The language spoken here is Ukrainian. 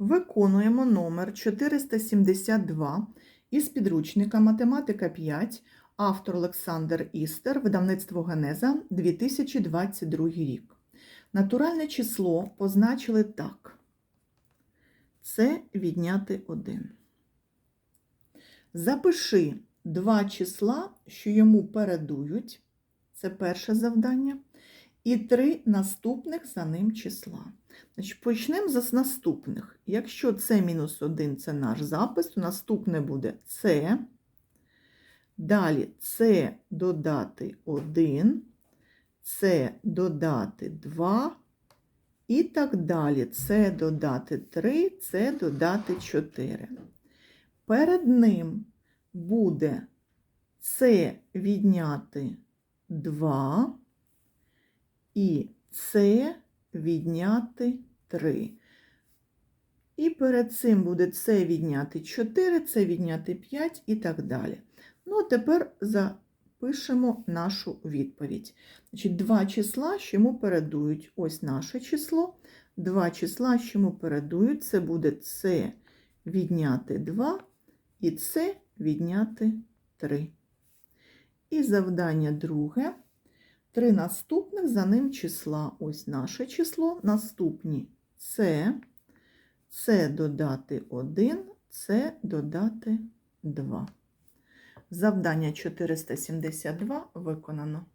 Виконуємо номер 472 із підручника Математика 5, автор Олександр Істер, видавництво Генеза, 2022 рік. Натуральне число позначили так. Це відняти 1. Запиши два числа, що йому передують. Це перше завдання. І три наступних за ним числа. Значить, почнемо з наступних. Якщо це мінус 1 це наш запис, то наступне буде це. Далі це додати 1, це додати 2. І так далі. Це додати 3, це додати 4. Перед ним буде це відняти 2 і це відняти 3. І перед цим буде це відняти 4, це відняти 5 і так далі. Ну, а тепер запишемо нашу відповідь. Значить, Два числа, що йому передують. Ось наше число. Два числа, що йому передують, це буде це відняти 2 і це відняти 3. І завдання друге. Три наступних за ним числа. Ось наше число. Наступні це, це додати 1, це додати 2. Завдання 472 виконано.